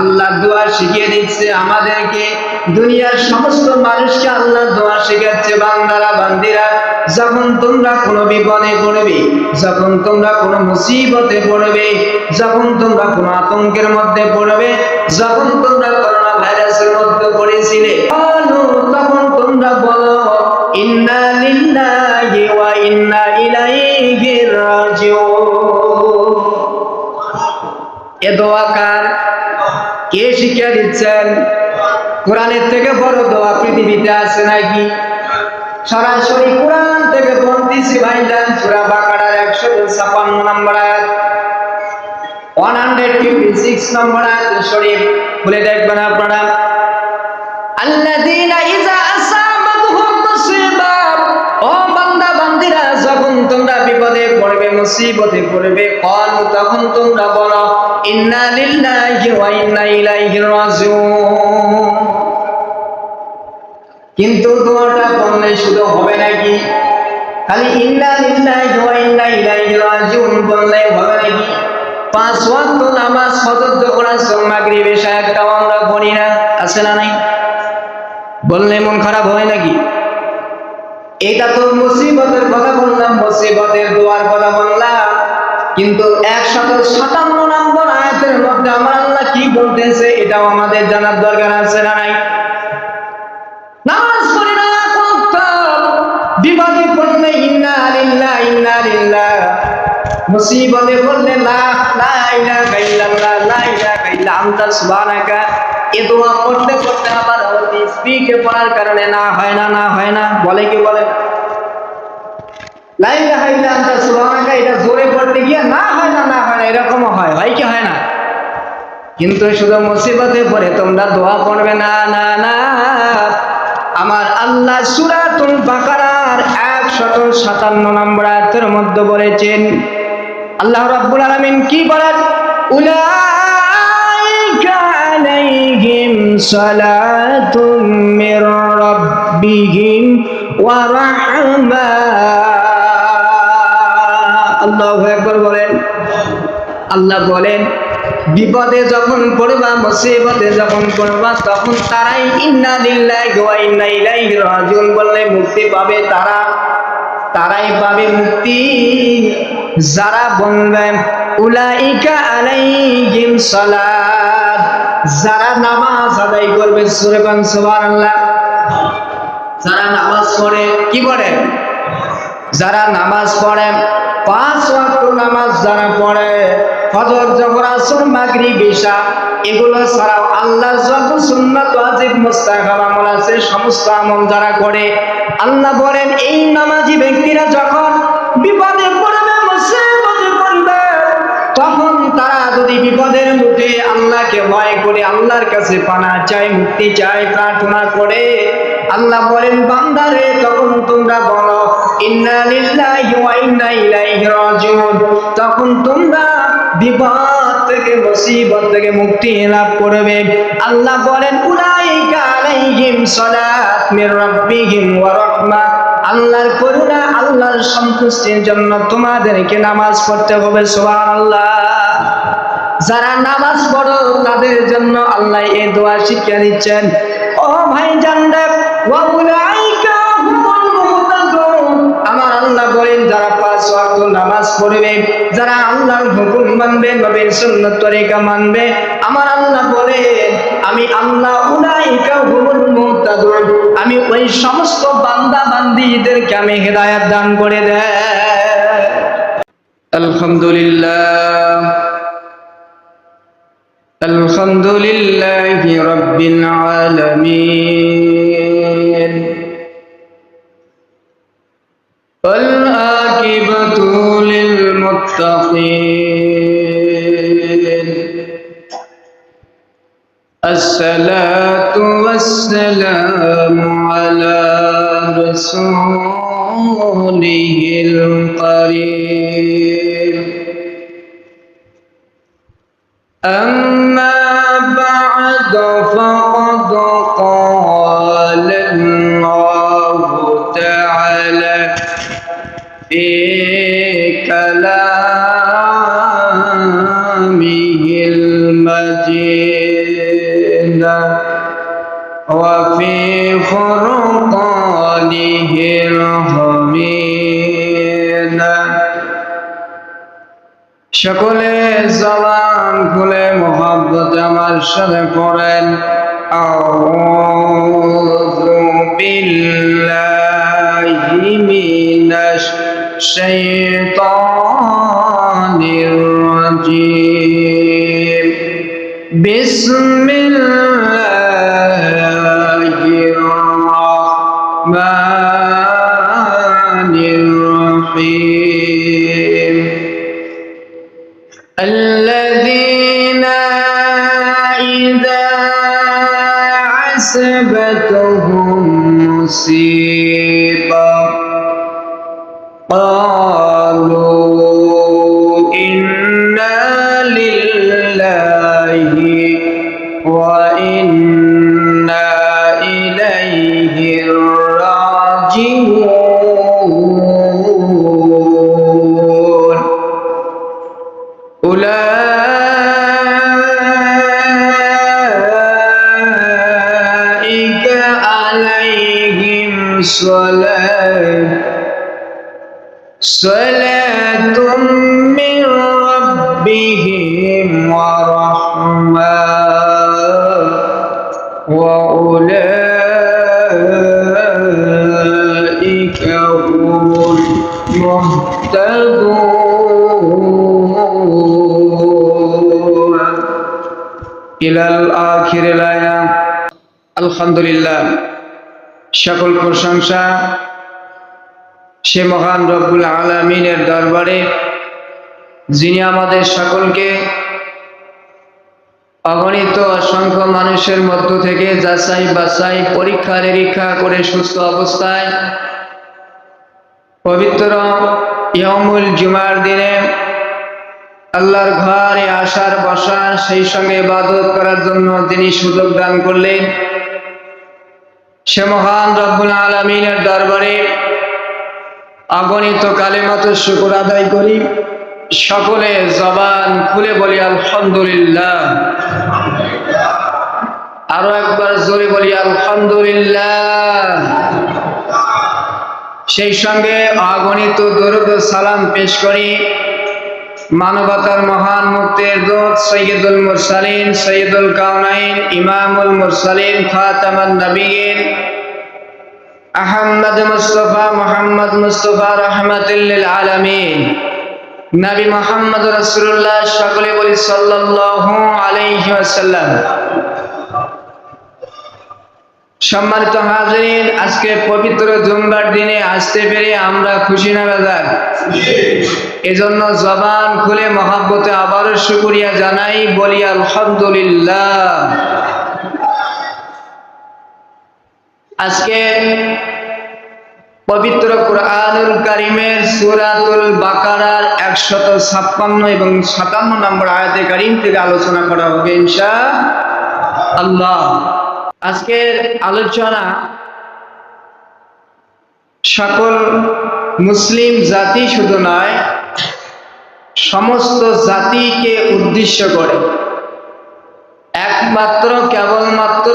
আল্লাহ দোয়া শিখিয়ে দিচ্ছে আমাদেরকে। দুনিয়ার সমস্ত মানুষকে আল্লাহ দোয়া শেখাচ্ছে বান্দারা, বান্দিরা। যখন তোমরা কোনো বিপদে পড়বে, যখন তোমরা কোনো মুসিবতে পড়বে, যখন তোমরা কোনো আতঙ্কের মধ্যে পড়বে, যখন তোমরা করোনা ভাইরাসের মধ্যে পড়েছিলে তখন তোমরা বলো, ইন্না লিল্লাহি ওয়া ইন্না ইলাইহি রাজিউন। কে শিক্ষা দিচ্ছেন? কোরআনের থেকে বড় দোয়া পৃথিবীতে আছে নাকি? সরাসরি কোরআন থেকে বলতেছি ভাইজান সুরা বাকারার 156 নম্বর আয়াত। 156 নম্বর আয়াত শরীফ। বলে দেখবেন আপনারা, আল্লাযীনা তোমরা বিপদে পড়বে, মুসিবতে পড়বে। কল তখন তোমরা বলো, ইন্না লিল্লাহি ওয়া ইন্না ইলাইহি রাজিউন। কিন্তু দোয়াটা বললে শুধু হবে নাকি? খালি ইন্না লিল্লাহি ওয়া ইন্না ইলাইহি রাজিউন বললে হবে নাকি? পাঁচ ওয়াক্ত নামাজ ফজর আসর মাগরিব এশা একটা আমরা পড়ি না, আছে না নাই? বললে মন খারাপ হয় নাকি? এটা তো মুসিবতের কথা বললাম, মুসিবতের দোয়ার কথা বললাম। কিন্তু একশত সাতান্ন নম্বর আয়াতের মধ্যে আমার আল্লাহ কি বলতেছে, এটাও আমাদের জানার দরকার আছে না নাই? না মুসিবতে পড়লে লা লা ইলাহা ইল্লাল্লাহ, লা ইলাহা সুবহানাকা। দোয়া পড়তে আবার স্পিকে পড়ার কারণে না হয় না না হয় না। বলে কি বলে? কিন্তু শুধু মুসিবতে তোমরা দোয়া পড়বে না না না। আমার আল্লাহ সুরাতুল বাকারার একশত সাতান্ন নম্বর আয়াতের মধ্যে বলেছেন, আল্লাহ রাব্বুল আলামিন কি বলেন? উলাইকা মির রাব্বিহিম ওয়া রাহমা। আল্লাহু আকবার বলেন। আল্লাহ বলেন, বিপদে যখন পড়বা, মুসিবতে যখন পড়বা, তখন তারাই ইন্না লিল্লাহি ওয়া ইন্না ইলাইহি রাজিউন বললে মুক্তি পাবে তারা। তারাই পাবে মুক্তি। যারা বলবে, উলাইকা আলাইহিম সালাত। যারা নামাজ আদায় করবে সূরা বান সুবহানাল্লাহ। যারা নামাজ পড়ে, কি পড়ে? যারা নামাজ পড়ে, পাঁচ ওয়াক্ত নামাজ যারা পড়ে, ফজর, জোহর, আসর, মাগরিব ঈশা এগুলো ছাড়াও আল্লাহ যত সুন্নাত ওয়াজিব মুস্তাহাব আমল আছে, সমস্ত আমল যারা করে, আল্লাহ বলেন, এই নামাজি ব্যক্তিরা যখন বিপদে যদি বিপদের মুখে আল্লাহকে ভয় করে আল্লাহর কাছে পানা চায় মুক্তি চায় প্রার্থনা করে, আল্লাহ বলেন বান্দারে তখন তোমরা বলো তখন তোমরা বিপদ থেকে, মুসিবত থেকে মুক্তি লাভ করবে। আল্লাহ বলেন আল্লাহর করুণা, আল্লাহর সন্তুষ্টির জন্য তোমাদেরকে নামাজ পড়তে হবে, সুবহানাল্লাহ। যারা নামাজ পড়ো, তাদের জন্য আল্লাহ এই দোয়া শিক্ষা দিচ্ছেন। ও ভাই জানদেব আমার আল্লাহ বলেন, যারা পাঁচ ওয়াক্ত নামাজ পড়বে, যারা আল্লাহর হুকুম মানবে, নবীর সুন্নাত তরিকা মানবে, আমার আল্লাহ বলেন, আমি আল্লাহ উলাইকা হুমুল মুহতাদুন আমি ওই সমস্ত বান্দা বান্দীদেরকে আমি হেদায়েত দান করে দেয় আলহামদুলিল্লাহ। الحمد لله رب العالمين. والعاقبة للمتقين. الصلاة والسلام على رسوله الكريم সকলে জবান খুলে মোহাম্মত আমার সাথে পড়েন। শাইতানির রাজিম। আলহামদুলিল্লাহ, সকল প্রশংসা সে মহান রব্বুল আলমিনের দরবারে, যিনি আমাদের সকলকে অগণিত অসংখ্য মানুষের মধ্য থেকে যাচাই বাছাই, পরীক্ষা নিরীক্ষা করে সুস্থ অবস্থায় পবিত্র ইয়মুল জুমার দিনে আল্লাহর ঘরে আসার বসার সেই সঙ্গে বাদত করার জন্য তিনি সুযোগ দান করলেন। সে মহান রব্বুল আলমিনের দরবারে অগণিত কালেমাত শুকুর আদায় করি। সকলে জবান খুলে বলি, আলহামদুলিল্লাহ। আরও একবার জোরে বলি, আলহামদুলিল্লাহ। সেই সঙ্গে অগণিত দরুদ সালাম পেশ করি। মানবতার মহান মুক্তির দূত সৈয়দুল মুরসালিন, সৈয়দুল কাউনাইন, ইমামুল মুরসালিন, খাতামান নবীন। আহমদ মুস্তফা, মোহাম্মদ মুস্তফা রহমতুল্লিল আলমিন। নবী মোহাম্মদ রসুল্লাহ সকলে বলি সাল্লাল্লাহু আলাইহি ওয়াসাল্লাম। সম্মানিত হাজরিন, আজকে পবিত্র জুম্বার দিনে আসতে পেরে আমরা খুশি না বাজার? এজন্য জবান খুলে মহাব্বতে আবারও শুকরিয়া জানাই, বলি আলহামদুলিল্লাহ। আজকে পবিত্র কোরআনুল কারিমের সুরাতুল বাকারার একশত ছাপ্পান্ন এবং সাতান্ন নম্বর আয়াতে কারিম থেকে আলোচনা করা হবে ইনশা আল্লাহ। আজকের আলোচনা সকল মুসলিম জাতি শুধু নয়, সমস্ত জাতিকে উদ্দেশ্য করে। একমাত্র, কেবলমাত্র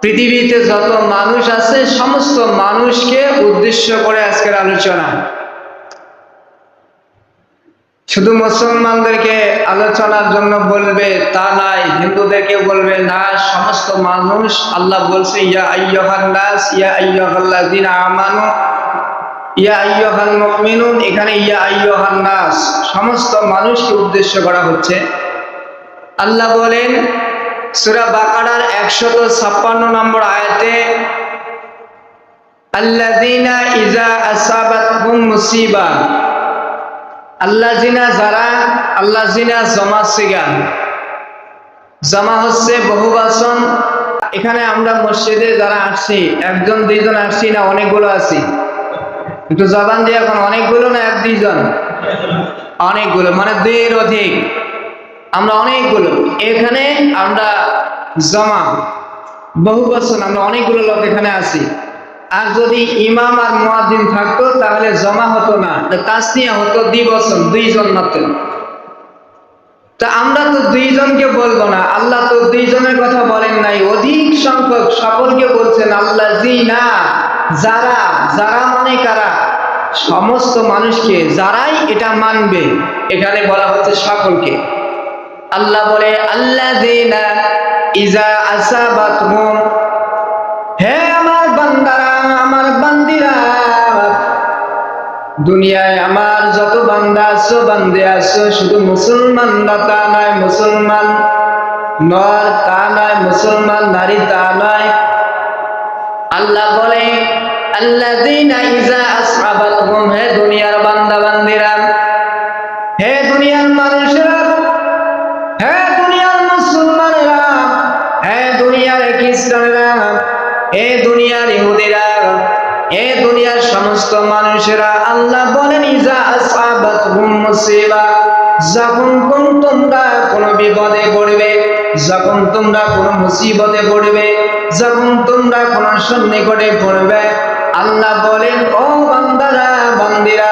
পৃথিবীতে যত মানুষ আছে, সমস্ত মানুষকে উদ্দেশ্য করে আজকের আলোচনা। শুধু মুসলমানদেরকে আলোচনার জন্য বলবে তা নাই হিন্দুদেরকে বলবে, না, সমস্ত মানুষ আল্লাহ বলছে, ইয়া ইয়া ইয়া এখানে ইয়া আইয়হান নাস, সমস্ত মানুষকে উদ্দেশ্য করা হচ্ছে। আল্লাহ বলেন, সূরা বাকারার 156 নম্বর আয়াতে, আল্লাযিনা ইজা আসাবাতহুম মুসিবা আল্লাহ জিনা যারা আল্লাহ জিনা জমা সিগান। জমা হচ্ছে বহু বাসন এখানে আমরা মসজিদে যারা আসছি, একজন, দুইজন আসছি না, অনেকগুলো আছি। একটু জবান দিয়ে এখন, অনেকগুলো না এক, দুইজন? অনেকগুলো মানে দুইয়ের অধিক। আমরা অনেকগুলো। এখানে আমরা জমা বহু বছর আমরা অনেকগুলো লোক এখানে আছি। আর যদি ইমাম আর মুয়াদ্দিন থাকতো, তাহলে জমা হতো না। তাসনিয়া হতো দুই বছর, দুইজন মাত্র। তা আমরা তো দুইজনকে বলব না। আল্লাহ তো দুইজনের কথা বলেন নাই। অধিক সংখ্যক সকলকে বলছেন, আল্লাহ জি না, যারা যারা মানে কারা? সমস্ত মানুষকে, যারাই এটা মানবে। এখানে বলা হচ্ছে সকলকে। আল্লাহ বলে, আল্লাহ ইজা আসা আসাবাত হে দুনিয়ায় আমার যত বান্দা আছো, বান্দে আছো, শুধু মুসলমানরা তা নয় মুসলমান। নর, তা নয় মুসলমান, নারী, তা নয়। আল্লাহ বলে আল্লাহ দিন হে দুনিয়ার বান্দা বান্দিরা হে দুনিয়ার দুনিয়ার সমস্ত মানুষেরা আল্লাহ বলেন, ইজা আসাবাতহুম মুসিবা। যখন কোন তোমরা কোন বিপদে পড়বে, যখন তোমরা কোন মুসিবতে পড়বে, যখন তোমরা কোন কোনো সন্নিকটে পড়বে, আল্লাহ বলেন, ও বান্দারা, বান্দিরা,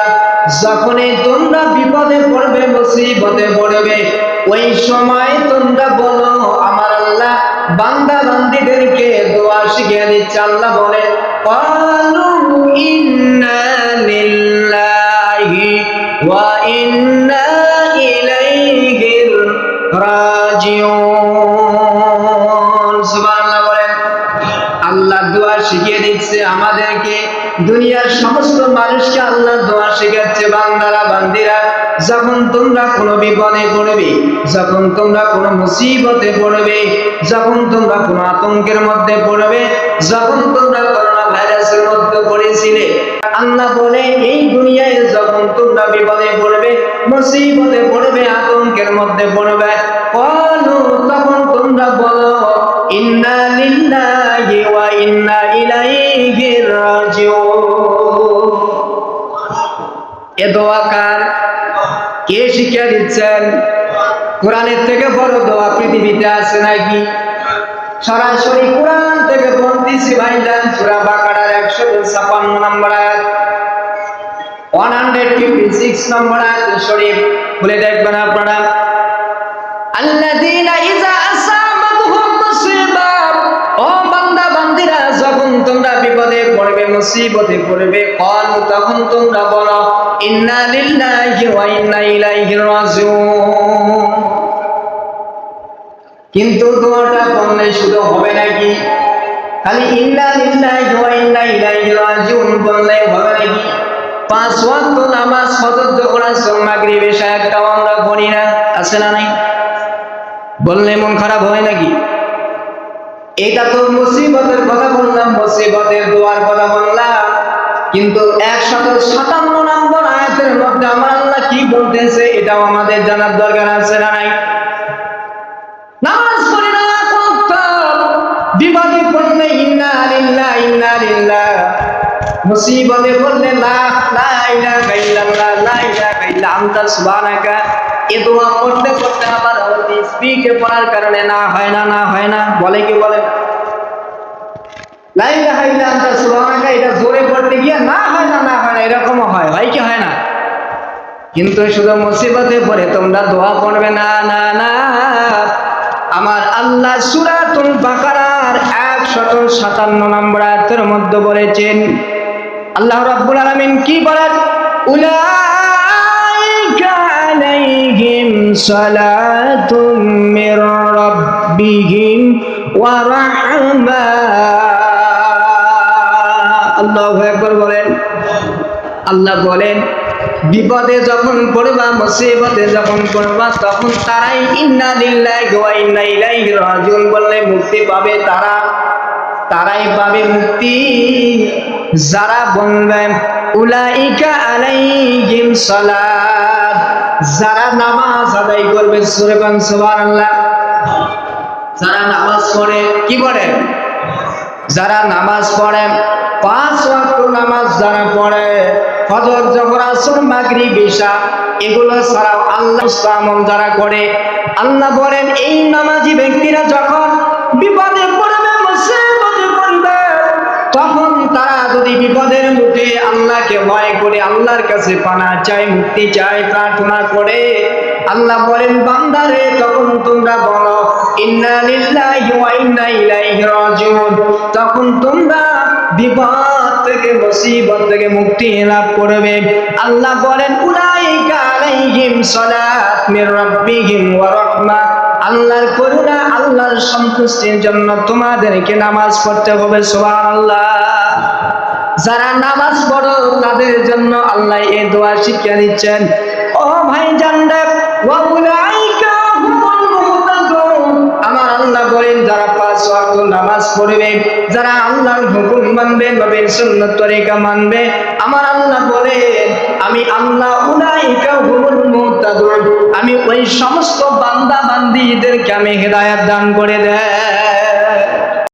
যখনই তোমরা বিপদে পড়বে, মুসিবতে পড়বে, ওই সময় তোমরা বলো, আমার আল্লাহ বান্দা বান্দিদেরকে দোয়া শিখিয়ে দিচ্ছে। আল্লাহ বলে, পালু وإنا إليه راجعون সুবহানাল্লাহ বলেন আল্লাহ দোয়া শিখিয়ে দিচ্ছে আমাদেরকে দুনিয়ার সমস্ত মানুষকে আল্লাহ দোয়া শিখাচ্ছে বান্দারা বান্দিরা যখন তোমরা কোনো বিপদে পড়বে যখন তোমরা কোনো মুসিবতে পড়বে যখন তোমরা কোনো আতঙ্কের মধ্যে পড়বে যখন তোমরা কোরআনের থেকে বড় দোয়া পৃথিবীতে আছে নাকি সরাসরি কোরআন থেকে বলতেছি ভাইজান সূরা বাকারার 156 নম্বর আয়াত 156 নম্বর আয়াত শরীফ বলে দেখবেন আপনারা। আল্লাযীনা ইযা আসাবাতহুম মুসিবা ও বান্দা, বান্দিরা, যখন তোমরা বিপদে পড়বে, মুসিবতে পড়বে কল তখন তোমরা বলো, ইন্না লিল্লাহি ওয়া ইন্না ইলাইহি রাজিউন। কিন্তু দোয়াটা পড়লে শুধু হবে নাকি? খালি ইন্না লিল্লাহি ওয়া ইন্না ইলাইহি রাজিউন বললে হবে নাকি? পাঁচ ওয়াক্ত নামাজ ফজর আসর মাগরিব এশা একটা আমরা পড়ি না, আছে না নাই? বললে মন খারাপ হয় নাকি? এটা তো মুসিবতের কথা বললাম, মুসিবতের দোয়ার কথা বললাম, কিন্তু একশত সাতান্ন নম্বর আয়াতের মধ্যে আমার আল্লাহ কি বলতেছে এটাও আমাদের জানার দরকার আছে না নাই? নামাজ পড়ি না বিপদে পড়লে ইন্না লিল্লাহ ইন্না লিল্লাহ। মুসিবতে পড়লে লা লা ইলাহা ইল্লাল্লাহ, লা ইলাহা ইল্লা আনতা সুবহানাকা। এ দোয়া পড়তে পড়তে আবার স্পিকে পড়ার কারণে, না, হয় না না, হয় না। বলে কি বলে? লা ইলাহা ইল্লা আনতা সুবহানাকা, এটা জোরে পড়তে গিয়ে, না, হয় না না, হয় না, এরকমও হয় হয় কি হয় না? কিন্তু শুধু মুসিবতে পড়ে, তোমরা দোয়া করবে, না না না। আমার আল্লাহ সুরাতুল বাকারার একশত সাতান্ন নম্বর আয়াতের মধ্যে বলেছেন, আল্লাহ রাব্বুল আলামিন কি বলেন? ওয়া বলেন। আল্লাহ বলেন বিপদে যখন পড়বা, মুসিবতে যখন পড়বা, তখন তারাই ইন্না লিল্লাহি ওয়া ইন্না ইলাইহি রাজিউন বললে মুক্তি পাবে তারা। তারাই পাবে মুক্তি। যারা বলবে, উলাইকা আলাইহিম সালাত যারা নামাজ আদায় করবে, সূরা বান সুবহানাল্লাহ। যারা নামাজ পড়ে, কি পড়ে? যারা নামাজ পড়ে, পাঁচ ওয়াক্ত নামাজ যারা পড়ে ফজর, জোহর, আসর, মাগরিব, ঈশা, এগুলো ছাড়াও আল্লাহ আমল যারা করে, আল্লাহ বলেন, এই নামাজি ব্যক্তিরা যখন বিপদে পড়বে, মুসিবতে পড়বে, তখন তারা যদি বিপদের মুখে আল্লাহকে ভয় করে, আল্লাহর কাছে পানা চায়, মুক্তি চায়, প্রার্থনা করে, আল্লাহ বলেন বান্দারে তখন তোমরা বলো, ইন্না লিল্লাহি ওয়া ইন্না ইলাইহি রাজিউন। তখন তোমরা বিপদ থেকে, মুসিবত থেকে মুক্তি লাভ করবে। আল্লাহ বলেন, উলাইকা আলাইহিম মির রাব্বিহিম ওয়া রাহমা। আল্লাহর করুণা, আল্লাহর সন্তুষ্টির জন্য তোমাদেরকে নামাজ পড়তে হবে, সুবহানাল্লাহ। যারা নামাজ পড়ো, তাদের জন্য আল্লাহ এই দোয়া শিক্ষা দিচ্ছেন। ও ভাই জান্নাত ওয়া উলাইকা হুমুল মুহতাদুন আমার আল্লাহ বলেন, যারা পাঁচ ওয়াক্ত নামাজ পড়বে, যারা আল্লাহর হুকুম মানবে, নবীর সুন্নাত তরিকা মানবে, আমার আল্লাহ বলেন আমি আল্লাহ উলাইকা হুমুল মুহতাদুন আমি ওই সমস্ত বান্দা বান্দীদেরকে আমি হেদায়েত দান করে দেয়